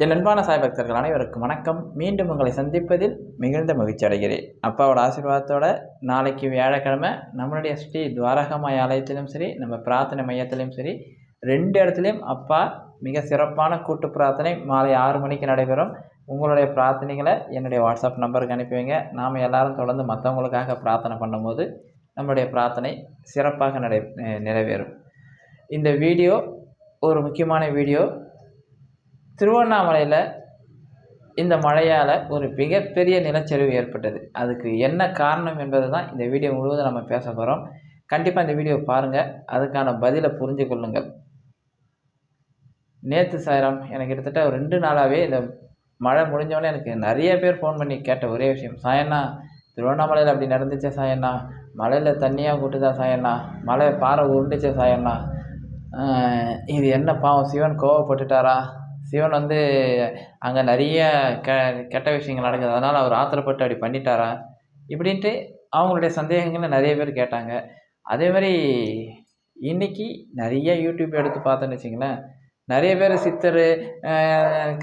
என் அன்பான சாய் பக்தர்கள் அனைவருக்கும் வணக்கம். மீண்டும் உங்களை சந்திப்பதில் மிகுந்த மகிழ்ச்சி அடைகிறேன். அப்பாவோட ஆசீர்வாதத்தோட நாளைக்கு வியாழக்கிழமை நம்மளுடைய ஸ்ரீ துவாரகமாய் ஆலயத்திலும் சரி நம்ம பிரார்த்தனை மையத்திலையும் சரி ரெண்டு இடத்துலையும் அப்பா மிக சிறப்பான கூட்டு பிரார்த்தனை மாலை ஆறு மணிக்கு நடைபெறும். உங்களுடைய பிரார்த்தனைகளை என்னுடைய வாட்ஸ்அப் நம்பருக்கு அனுப்பி வைங்க. நாம் எல்லாரும் தொடர்ந்து மற்றவங்களுக்காக பிரார்த்தனை பண்ணும்போது நம்மளுடைய பிரார்த்தனை சிறப்பாக நடை நிறைவேறும். இந்த வீடியோ ஒரு முக்கியமான வீடியோ திருவண்ணாமலையில் இந்த மழையால் ஒரு மிகப்பெரிய நிலச்சரிவு ஏற்பட்டது. அதுக்கு என்ன காரணம் என்பது தான் இந்த வீடியோ முழுவதும் நம்ம பேச போகிறோம் கண்டிப்பாக இந்த வீடியோ பாருங்கள் அதுக்கான பதிலை புரிஞ்சு கொள்ளுங்கள். நேற்று சாயிரம் எனக்கு கிட்டத்தட்ட ரெண்டு நாளாகவே இந்த மழை முடிஞ்சவொடனே எனக்கு நிறைய பேர் ஃபோன் பண்ணி கேட்ட ஒரே விஷயம். சாயண்ணா திருவண்ணாமலையில் அப்படி நடந்துச்சே சாயண்ணா? மலையில் தண்ணியாக கூட்டுதா சாயண்ணா? மலை பாறை உருண்டுச்சே சாயண்ணா? இது என்ன பாவம்? சிவன் கோவப்பட்டுட்டாரா? சிவன் வந்து அங்கே நிறைய கெ கெட்ட விஷயங்கள் நடக்குது. அதனால் அவர் ஆத்திரப்பட்டு அப்படி பண்ணிட்டாரா? இப்படின்ட்டு அவங்களுடைய சந்தேகங்களை நிறைய பேர் கேட்டாங்க. அதே மாதிரி இன்னைக்கு நிறைய யூடியூப் எடுத்து பார்த்தோன்னு வச்சிங்களேன் நிறைய பேர் சித்தர்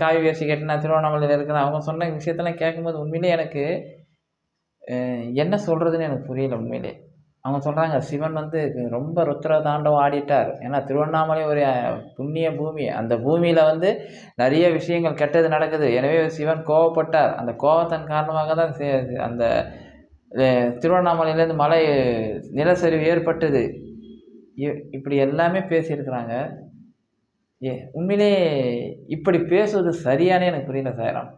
காவி வேசி கட்டினா திருவண்ணாமலையில் இருக்கிற அவங்க சொன்ன விஷயத்தெல்லாம் கேட்கும்போது உண்மையிலே எனக்கு என்ன சொல்கிறதுன்னு எனக்கு புரியல உண்மையிலே. அவங்க சொல்கிறாங்க சிவன் வந்து ரொம்ப ருத்ர தாண்டவம் ஆடிட்டார். ஏன்னா திருவண்ணாமலை ஒரு புண்ணிய பூமி. அந்த பூமியில் வந்து நிறைய விஷயங்கள் கெட்டது நடக்குது. எனவே சிவன் கோவப்பட்டார். அந்த கோபத்தின் காரணமாக தான் அந்த திருவண்ணாமலையிலேருந்து மலை நிலச்சரிவு ஏற்பட்டது. இ- இப்படி எல்லாமே பேசியிருக்கிறாங்க. ஏ உண்மையிலே இப்படி பேசுவது சரியானே எனக்கு புரியல சாயராம்.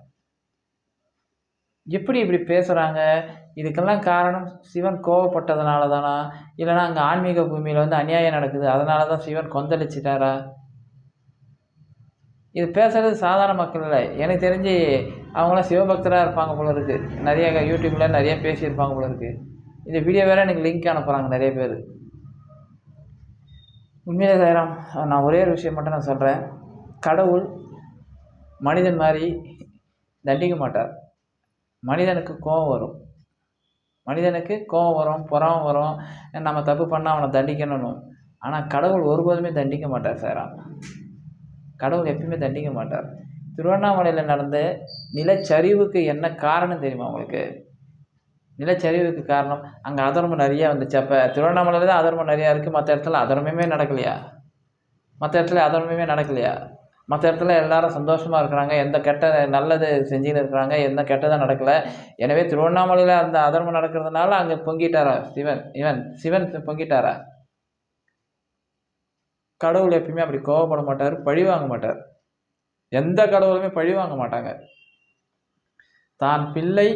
எப்படி இப்படி பேசுகிறாங்க இதுக்கெல்லாம் காரணம் சிவன் கோவப்பட்டதுனால தானா இல்லைனா அங்கே ஆன்மீக பூமியில் வந்து அநியாயம் நடக்குது அதனால தான் சிவன் கொந்தளிச்சிட்டாரா? இது பேசுகிறது சாதாரண மக்கள் இல்லை. எனக்கு தெரிஞ்சு அவங்களாம் சிவபக்தராக இருப்பாங்க போல இருக்கு. நிறைய யூடியூப்பில் நிறைய பேசியிருப்பாங்க போல இருக்கு. இந்த வீடியோ வேறு எனக்கு லிங்க் அனுப்புகிறாங்க நிறைய பேர். உண்மையிலே தயாராம் நான் ஒரே ஒரு விஷயம் மட்டும் நான் சொல்கிறேன் கடவுள் மனிதன் மாதிரி தண்டிக்க மாட்டார். மனிதனுக்கு கோபம் வரும். மனிதனுக்கு கோபம் வரும் புறம் வரும். நம்ம தப்பு பண்ணால் அவனை தண்டிக்கணும் ஆனால் கடவுள் ஒருபோதுமே தண்டிக்க மாட்டார் சார் கடவுள் எப்பயுமே தண்டிக்க மாட்டார். திருவண்ணாமலையில் நடந்த நிலச்சரிவுக்கு என்ன காரணம் தெரியுமா உங்களுக்கு? நிலச்சரிவுக்கு காரணம் அங்கே அதர்மம் நிறையா வந்துச்சு. அப்போ திருவண்ணாமலையில் தான் அதர்மம் நிறையா இருக்குது மற்ற இடத்துல அதர்மமே நடக்கலையா? மற்ற இடத்துல அதர்மமே நடக்கலையா? மற்ற இடத்துல எல்லாரும் சந்தோஷமாக இருக்கிறாங்க. எந்த கெட்ட நல்லது செஞ்சுன்னு இருக்கிறாங்க. எந்த கெட்டதும் நடக்கலை. எனவே திருவண்ணாமலையில் அந்த அதர்மம் நடக்கிறதுனால அங்கே பொங்கிட்டாரா சிவன்? இவன் சிவன் பொங்கிட்டாரா? கடவுள் எப்பயுமே அப்படி கோவப்பட மாட்டார் பழி வாங்க மாட்டார். எந்த கடவுளுமே பழி வாங்க மாட்டாங்க. தான் பிள்ளை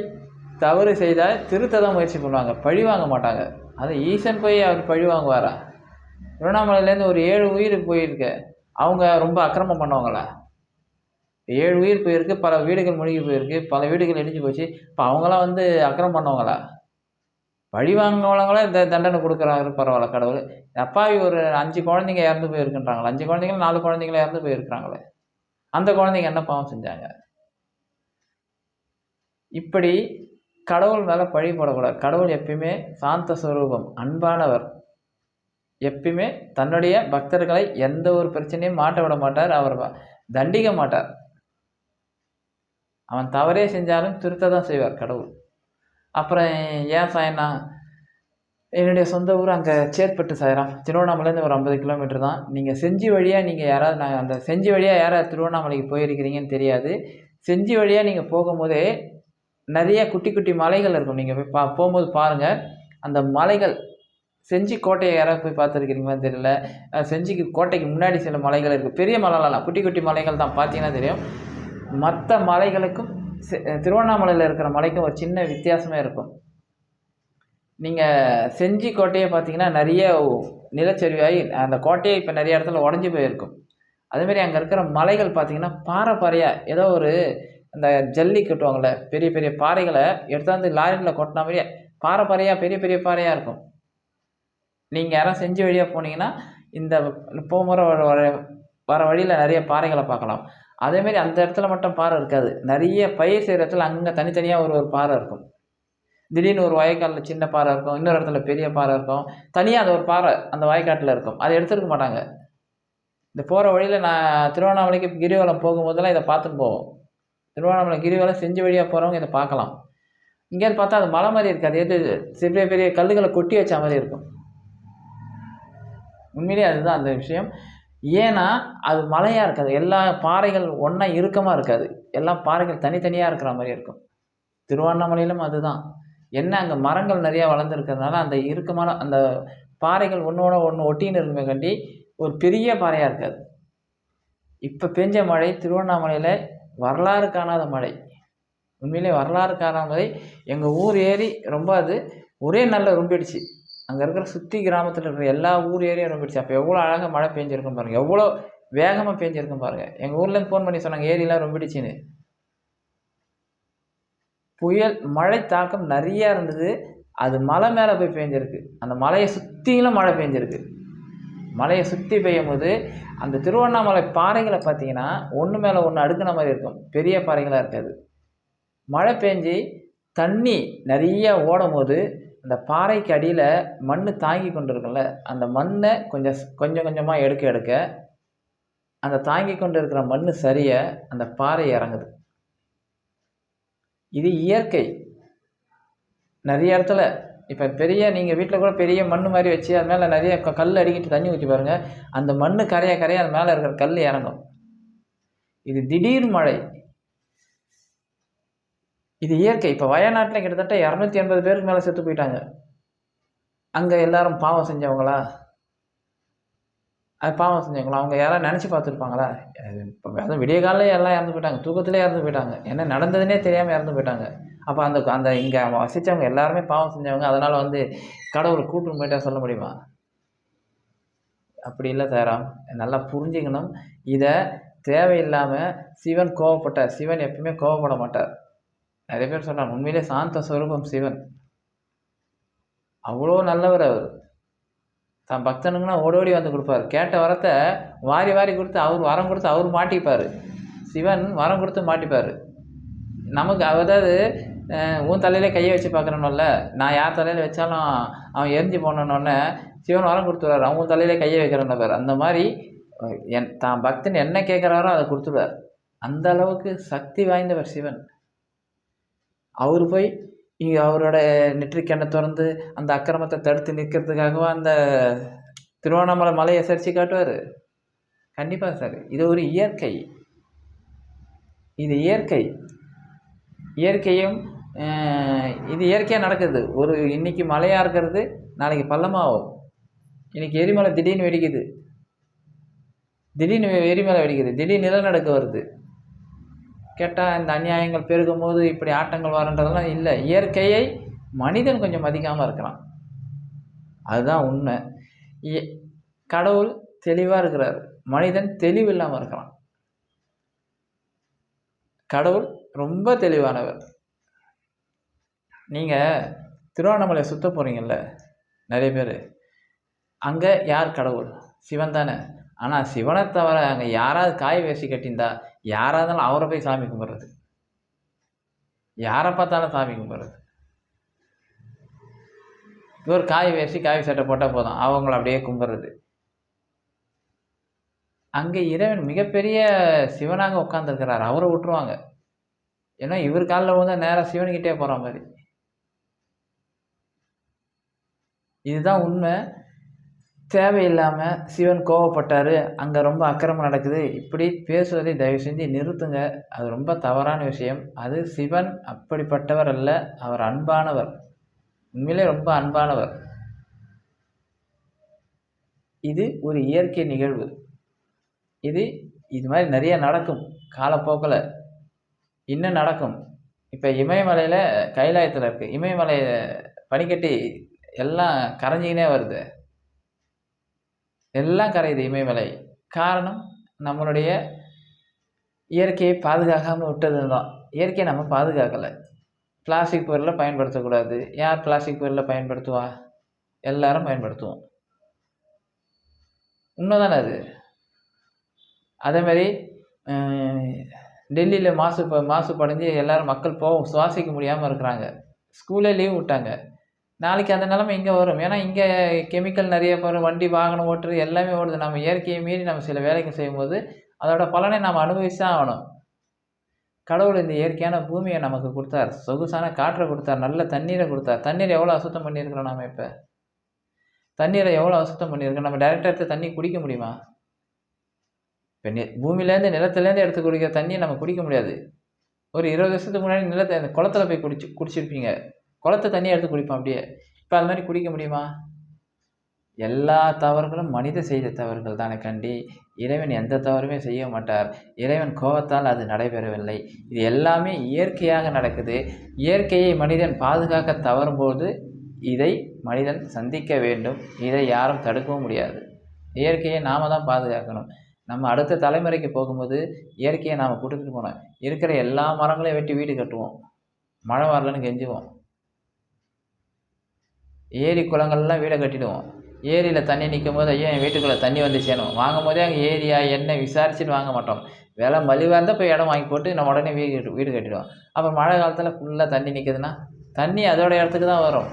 தவறு செய்தால் திருத்ததான் முயற்சி பண்ணுவாங்க. பழி வாங்க மாட்டாங்க. அது ஈசன் போய் அவர் பழி வாங்குவாரா? திருவண்ணாமலையிலேருந்து ஒரு ஏழு உயிர் போயிருக்கு. அவங்க ரொம்ப அக்கிரமம் பண்ணவங்கள. ஏழு உயிர் போயிருக்கு பல வீடுகள் மூழ்கி போயிருக்கு பல வீடுகள் இடிஞ்சு போச்சு. இப்போ அவங்களாம் வந்து அக்கிரமம் பண்ணவங்களா. பழி வாங்கினவங்களாம் இந்த தண்டனை கொடுக்குறாரு பரவாயில்ல கடவுள். அப்பாவி ஒரு அஞ்சு குழந்தைங்க இறந்து போயிருக்குன்றாங்களே. அஞ்சு குழந்தைங்களும் நாலு குழந்தைங்கள இறந்து போயிருக்கிறாங்களே. அந்த குழந்தைங்க என்ன பாவம் செஞ்சாங்க? இப்படி கடவுள் மேலே பழி போடக்கூடாது. கடவுள் எப்பயுமே சாந்த ஸ்வரூபம் அன்பானவர். எப்பயுமே தன்னுடைய பக்தர்களை எந்த ஒரு பிரச்சனையும் மாட்ட விட மாட்டார். அவர் தண்டிக்க மாட்டார். அவன் தவறே செஞ்சாலும் திருத்த தான் செய்வார் கடவுள். அப்புறம் ஏன் சாயண்ணா என்னுடைய சொந்த ஊர் அங்கே சேர்ப்பட்டு சாயிரம் திருவண்ணாமலேருந்து ஒரு ஐம்பது கிலோமீட்டர் தான். நீங்கள் செஞ்சி வழியாக நீங்கள் யாராவது நாங்கள் அந்த செஞ்சி வழியாக யாராவது திருவண்ணாமலைக்கு போயிருக்கிறீங்கன்னு தெரியாது. செஞ்சி வழியாக நீங்கள் போகும்போதே நிறைய குட்டி குட்டி மலைகள் இருக்கும். நீங்கள் போய் பா போகும்போது பாருங்கள் அந்த மலைகள் செஞ்சி கோட்டையை யாராவது போய் பார்த்துருக்கிறீங்களான்னு தெரியல. செஞ்சிக்கு கோட்டைக்கு முன்னாடி சில மலைகள் இருக்குது பெரிய மலைலாம் குட்டி குட்டி மலைகள் தான் பார்த்தீங்கன்னா தெரியும். மற்ற மலைகளுக்கும் செ- திருவண்ணாமலையில் இருக்கிற மலைக்கும் ஒரு சின்ன வித்தியாசமே இருக்கும். நீங்கள் செஞ்சி கோட்டையை பார்த்தீங்கன்னா நிறைய நிலச்சரிவாகி அந்த கோட்டையை இப்போ நிறைய இடத்துல உடஞ்சி போயிருக்கும். அதேமாரி அங்கே இருக்கிற மலைகள் பார்த்தீங்கன்னா பாறை பாறையாக ஏதோ ஒரு அந்த ஜல்லி கட்டுவாங்கள்ல பெரிய பெரிய பாறைகளை எடுத்தாந்து லாரியில் கொட்டின மாதிரியே பாறை பாறையாக பெரிய பெரிய பாறையாக இருக்கும். நீங்கள் யாரும் செஞ்சு வழியாக போனீங்கன்னா இந்த போகிற வர வர வர வழியில் நிறைய பாறைகளை பார்க்கலாம். அதேமாரி அந்த இடத்துல மட்டும் பாறை இருக்காது. நிறைய பயிர் செய்கிற இடத்துல அங்கே தனித்தனியாக ஒரு ஒரு பாறை இருக்கும். திடீர்னு ஒரு வயக்காட்டில் சின்ன பாறை இருக்கும் இன்னொரு இடத்துல பெரிய பாறை இருக்கும். தனியாக அந்த ஒரு பாறை அந்த வயக்காட்டில் இருக்கும். அதை எடுத்துருக்க மாட்டாங்க. இந்த போகிற வழியில் நான் திருவண்ணாமலைக்கு கிரிவலம் போகும்போதெல்லாம் இதை பார்த்துட்டு போவோம். திருவண்ணாமலை கிரிவலம் செஞ்சு வழியாக போகிறவங்க இதை பார்க்கலாம். இங்கேருந்து பார்த்தா அது மலை மாதிரி இருக்காது எது பெரிய பெரிய கல்லுகளை கொட்டி வச்ச மாதிரி இருக்கும். உண்மையிலேயே அதுதான் அந்த விஷயம். ஏன்னா அது மலையாக இருக்காது. எல்லா பாறைகள் ஒன்றா இறுக்கமாக இருக்காது. எல்லா பாறைகள் தனித்தனியாக இருக்கிற மாதிரி இருக்கும். திருவண்ணாமலையிலும் அதுதான். என்ன அங்கே மரங்கள் நிறையா வளர்ந்துருக்கிறதுனால அந்த இறுக்கமான அந்த பாறைகள் ஒன்றோட ஒன்று ஒட்டின்னு இருக்குமே கண்டி ஒரு பெரிய பாறையாக இருக்காது. இப்போ பெஞ்ச மழை திருவண்ணாமலையில் வரலாறு காணாத மழை. உண்மையிலே வரலாறு காணாத மழை. எங்கள் ஊர் ஏறி ரொம்ப அது ஒரே நல்ல ரொம்பிடுச்சு அங்கே இருக்கிற சுற்றி கிராமத்தில் இருக்கிற எல்லா ஊர் ஏரியும் ரொம்பிடுச்சு அப்போ எவ்வளோ அழகாக மழை பெஞ்சிருக்கும் பாருங்கள் எவ்வளோ வேகமாக பெஞ்சிருக்கும் பாருங்கள் எங்கள் ஊர்லேருந்து ஃபோன் பண்ணி சொன்னாங்க ஏரியெலாம் ரொம்பிடுச்சின்னு. புயல் மழை தாக்கம் நிறையா இருந்தது. அது மலை மேலே போய் பெஞ்சிருக்கு. அந்த மலையை சுற்றிலும் மழை பெஞ்சிருக்கு. மலையை சுற்றி பெய்யும் போது அந்த திருவண்ணாமலை பாறைகளை பார்த்தீங்கன்னா ஒன்று மேலே ஒன்று அடுக்கின மாதிரி இருக்கும். பெரிய பாறைகளாக இருக்காது. மழை பெஞ்சி தண்ணி நிறைய ஓடும் போது அந்த பாறைக்கு அடியில் மண் தாங்கி கொண்டு இருக்கும்ல அந்த மண்ணை கொஞ்சம் கொஞ்சம் கொஞ்சமாக எடுக்க எடுக்க அந்த தாங்கி கொண்டு இருக்கிற மண் சரிய அந்த பாறை இறங்குது. இது இயற்கை. நிறைய இடத்துல இப்போ பெரிய நீங்கள் வீட்டில் கூட பெரிய மண் மாதிரி வச்சு அது மேலே நிறைய கல் அடிக்கிட்டு தண்ணி ஊற்றி பாருங்கள் அந்த மண் கரைய கரைய அது மேலே இருக்கிற கல் இறங்கும். இது திடீர் மழை. இது இயற்கை. இப்போ வயநாட்டில் கிட்டத்தட்ட இரநூத்தி எண்பது பேருக்கு மேலே செத்து போயிட்டாங்க. அங்கே எல்லாரும் பாவம் செஞ்சவங்களா? அது பாவம் செஞ்சவங்களா? அவங்க யாராவது நினச்சி பார்த்துருப்பாங்களா? இப்போ அதுவும் விடிய காலையில எல்லாம் இறந்து போயிட்டாங்க. தூக்கத்திலே இறந்து போயிட்டாங்க. என்ன நடந்ததுன்னே தெரியாமல் இறந்து போயிட்டாங்க. அப்போ அந்த அந்த இங்கே வசித்தவங்க எல்லாருமே பாவம் செஞ்சவங்க. அதனால் வந்து கடவுள் கூட்டு போயிட்டா சொல்ல முடியுமா? அப்படி இல்லை சாராம். நல்லா புரிஞ்சுக்கணும். இதை தேவையில்லாமல் சிவன் கோவப்பட்டார். சிவன் எப்பவுமே கோவப்பட மாட்டார். நிறைய பேர் சொல்கிறாங்க உண்மையிலே சாந்த ஸ்வரூபம் சிவன். அவ்வளோ நல்லவர் அவர். தான் பக்தனுங்கன்னா ஓடி ஓடி வந்து கொடுப்பார். கேட்ட வரத்தை வாரி வாரி கொடுத்து அவர் வரம் கொடுத்து அவர் மாட்டிப்பார். சிவன் வரம் கொடுத்து மாட்டிப்பார். நமக்கு அதாவது உன் தலையிலே கையை வச்சு பார்க்குறனோல்ல நான் யார் தலையில் வச்சாலும் அவன் எரிஞ்சு போனோன்னொன்னே சிவன் வரம் கொடுத்துருவார் அவன் தலையிலே கையை வைக்கிறன பேர். அந்த மாதிரி என் தான் பக்தன் என்ன கேட்குறாரோ அதை கொடுத்துருவார் அந்த அளவுக்கு சக்தி வாய்ந்தவர் சிவன். அவர் போய் இங்கே அவரோட நெற்றிக்கண்ணை திறந்து அந்த அக்கிரமத்தை தடுத்து நிற்கிறதுக்காகவா அந்த திருவண்ணாமலை மலையை சரிச்சு காட்டுவார்? கண்டிப்பாக சார் இது ஒரு இயற்கை. இது இயற்கை. இயற்கையும் இது இயற்கையாக நடக்குது. ஒரு இன்றைக்கி மழையாக இருக்கிறது நாளைக்கு பள்ளமாகும் இன்றைக்கி எரிமலை திடீர்னு வெடிக்குது. திடீர்னு எரிமலை வெடிக்குது. திடீர் நிலநடுக்கம் வருது. கேட்டால் இந்த அநியாயங்கள் பெருகும் போது இப்படி ஆட்டங்கள் வரன்றதெல்லாம் இல்லை. இயற்கையை மனிதன் கொஞ்சம் மதிக்காமல் இருக்கிறான். அதுதான் உண்மை. கடவுள் தெளிவாக இருக்கிறார். மனிதன் தெளிவு இல்லாமல் இருக்கிறான். கடவுள் ரொம்ப தெளிவானவர். நீங்கள் திருவண்ணாமலை சுற்ற போகிறீங்கல்ல நிறைய பேர். அங்கே யார் கடவுள்? சிவன் தானே. ஆனால் சிவனை தவிர அங்கே யாராவது காய் வேசி கட்டியிருந்தா யாராக இருந்தாலும் அவரை போய் சாமி கும்பிட்றது. யாரை பார்த்தாலும் சாமி கும்பிட்றது. இவர் காய் வேசி காய் சட்டை போட்டால் போதும். அவங்கள அப்படியே கும்பிட்றது. அங்கே இறைவன் மிகப்பெரிய சிவனாக உட்காந்துருக்கிறார் அவரை விட்டுருவாங்க. ஏன்னா இவர் காலில் வந்து நேராக சிவன்கிட்டே போகிற மாதிரி. இதுதான் உண்மை. தேவையில்லாமல் சிவன் கோவப்பட்டார். அங்கே ரொம்ப அக்கிரமம் நடக்குது. இப்படி பேசுவதை தயவு செஞ்சு நிறுத்துங்க. அது ரொம்ப தவறான விஷயம். அது சிவன் அப்படிப்பட்டவர் அல்ல அவர் அன்பானவர். உண்மையிலே ரொம்ப அன்பானவர். இது ஒரு இயற்கை நிகழ்வு. இது இது மாதிரி நிறைய நடக்கும். காலப்போக்கில் இன்னும் நடக்கும். இப்போ இமயமலையில் கைலாயத்தில் இருக்குது இமயமலை பனிக்கட்டி எல்லாம் கரைஞ்சிக்கினே வருது. எல்லாம் கரையுது இமயமலை காரணம் நம்மளுடைய இயற்கையை பாதுகாக்காமல் விட்டது தான் இயற்கையை நம்ம பாதுகாக்கலை. பிளாஸ்டிக் பொருளை பயன்படுத்தக்கூடாது. யார் பிளாஸ்டிக் பொருளை பயன்படுத்துவா? எல்லாரும் பயன்படுத்துவோம். உண்மைதானே அது? அதே மாதிரி டெல்லியில் மாசு ப- மாசு படைஞ்சு மக்கள் போக சுவாசிக்க முடியாமல் இருக்கிறாங்க. ஸ்கூலே லீவ் விட்டாங்க. நாளைக்கு அந்த நிலமை இங்கே வரும். ஏன்னா இங்கே கெமிக்கல் நிறைய வரும். வண்டி வாகனம் ஓட்டுறது எல்லாமே ஓடுது. நம்ம இயற்கையை மீறி நம்ம சில வேலைகள் செய்யும்போது அதோட பலனை நாம் அனுபவிச்சு தான் ஆகணும். கடவுள் இந்த இயற்கையான பூமியை நமக்கு கொடுத்தார். சொகுசான காற்றை கொடுத்தார். நல்ல தண்ணீரை கொடுத்தார். தண்ணீர் எவ்வளோ அசுத்தம் பண்ணியிருக்கிறோம் நாம் இப்போ? தண்ணீரை எவ்வளோ அசுத்தம் பண்ணியிருக்கோம் நம்ம டேரக்டாக எடுத்து தண்ணி குடிக்க முடியுமா? இப்போ நி பூமியிலேருந்து நிலத்துலேருந்து எடுத்து குடிக்கிற தண்ணியை நம்ம குடிக்க முடியாது. ஒரு இருபது வருஷத்துக்கு முன்னாடி நிலத்தை அந்த குளத்துல போய் குடிச்சு குடிச்சிருப்பீங்க. குளத்து தண்ணியை எடுத்து குடிப்போம் அப்படியே. இப்போ அது மாதிரி குடிக்க முடியுமா? எல்லா தவறுகளும் மனித செய்த தவறுகள் தானே கண்டி. இறைவன் எந்த தவறுமே செய்ய மாட்டார். இறைவன் கோபத்தால் அது நடைபெறவில்லை. இது எல்லாமே இயற்கையாக நடக்குது. இயற்கையை மனிதன் பாதுகாக்க தவறும்போது இதை மனிதன் சந்திக்க வேண்டும். இதை யாரும் தடுக்கவும் முடியாது. இயற்கையை நாம் தான் பாதுகாக்கணும். நம்ம அடுத்த தலைமுறைக்கு போகும்போது இயற்கையை நாம் கொடுத்துட்டு போனோம் இருக்கிற எல்லா மரங்களையும் வெட்டி வீடு கட்டுவோம். மழை வரலன்னு கெஞ்சுவோம். ஏரி குளங்கள்லாம் வீடை கட்டிடுவோம். ஏரியில் தண்ணி நிற்கும் போது ஐயோ என் வீட்டுக்குள்ளே தண்ணி வந்து சேரும். வாங்கும் போதே அங்கே ஏரியா என்ன விசாரிச்சுட்டு வாங்க மாட்டோம். விலை மலிவாக இருந்தால் போய் இடம் வாங்கி போட்டு நம்ம உடனே வீடு வீடு கட்டிடுவோம். அப்புறம் மழை காலத்தில் ஃபுல்லாக தண்ணி நிற்குதுன்னா தண்ணி அதோட இடத்துக்கு தான் வரும்.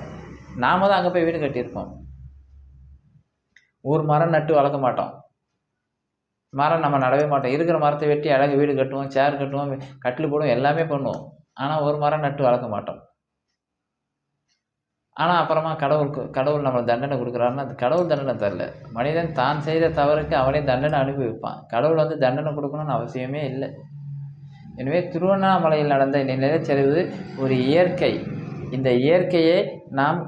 நாம தான் அங்கே போய் வீடு கட்டியிருப்போம். ஒரு மரம் நட்டு வளர்க்க மாட்டோம். மரம் நம்ம நடவே மாட்டோம். இருக்கிற மரத்தை வெட்டி அழகு வீடு கட்டுவோம் சேர் கட்டுவோம் கட்டில் போடுவோம் எல்லாமே பண்ணுவோம். ஆனால் ஒரு மரம் நட்டு வளர்க்க மாட்டோம். ஆனால் அப்புறமா கடவுளுக்கு கடவுள் நம்மளை தண்டனை கொடுக்குறாருன்னா அது கடவுள் தண்டனை தரல. மனிதன் தான் செய்த தவறுக்கு அவனே தண்டனை அனுபவிப்பான். கடவுள் வந்து தண்டனை கொடுக்கணும்னு அவசியமே இல்லை. எனவே திருவண்ணாமலையில் நடந்த நிலச்சரிவு ஒரு இயற்கை. இந்த இயற்கையை நாம்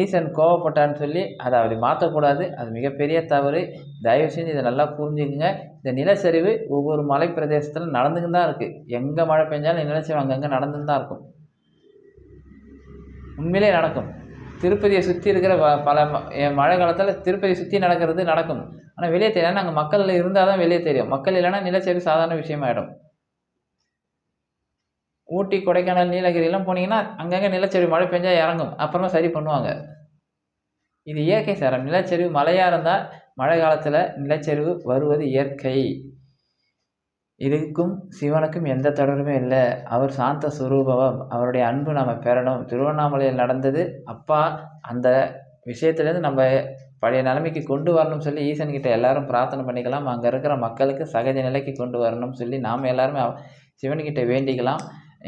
ஈசன் கோவப்பட்டான்னு சொல்லி அதை அப்படி மாற்றக்கூடாது. அது மிகப்பெரிய தவறு. தயவு செஞ்சு இதை நல்லா புரிஞ்சுக்குங்க. இந்த நிலச்சரிவு ஒவ்வொரு மலை பிரதேசத்தில் நடந்துக்கிட்டு தான் இருக்குது எங்கே மழை பெஞ்சாலும் நிலச்சரிவு அங்கங்கே நடந்துன்னு தான் இருக்கும். உண்மையிலே நடக்கும். திருப்பதியை சுற்றி இருக்கிற பல ம- மழை காலத்தில் திருப்பதியை சுற்றி நடக்கிறது நடக்கும். ஆனால் வெளியே தெரியாது. அங்கே மக்கள் இருந்தால் தான் வெளியே தெரியும். மக்கள் இல்லைன்னா நிலச்சரிவு சாதாரண விஷயமாயிடும். ஊட்டி கொடைக்கானல் நீலகிரிலாம் போனீங்கன்னா அங்கங்கே நிலச்சரிவு மழை பெஞ்சால் இறங்கும். அப்புறமா சரி பண்ணுவாங்க. இது இயற்கை சாரம். நிலச்சரிவு மழையாக இருந்தால் மழை காலத்தில் நிலச்சரிவு வருவது இயற்கை. இதுக்கும் சிவனுக்கும் எந்த தொடர்புமே இல்லை. அவர் சாந்த சுரூபம் அவருடைய அன்பு நம்ம பெறணும். திருவண்ணாமலையில் நடந்தது அப்பா அந்த விஷயத்துலேருந்து நம்ம பழைய நிலைமைக்கு கொண்டு வரணும்னு சொல்லி ஈசன்கிட்ட எல்லாரும் பிரார்த்தனை பண்ணிக்கலாம். அங்கே இருக்கிற மக்களுக்கு சகஜ நிலைக்கு கொண்டு வரணும்னு சொல்லி நாம் எல்லாருமே சிவன்கிட்ட வேண்டிக்கலாம்.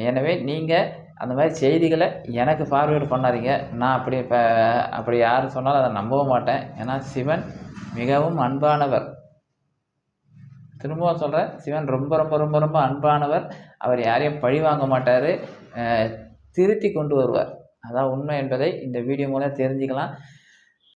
எனவே நீங்கள் அந்த மாதிரி செய்திகளை எனக்கு ஃபார்வேர்டு பண்ணாதீங்க. நான் அப்படி இப்போ அப்படி யார் சொன்னாலும் அதை நம்பவும் மாட்டேன். ஏன்னா சிவன் மிகவும் அன்பானவர். திரும்பவும் சொல்கிறேன் சிவன் ரொம்ப ரொம்ப ரொம்ப ரொம்ப அன்பானவர். அவர் யாரையும் பழி வாங்க மாட்டார். திருத்தி கொண்டு வருவார். அதான் உண்மை என்பதை இந்த வீடியோ மூலம் தெரிஞ்சுக்கலாம்.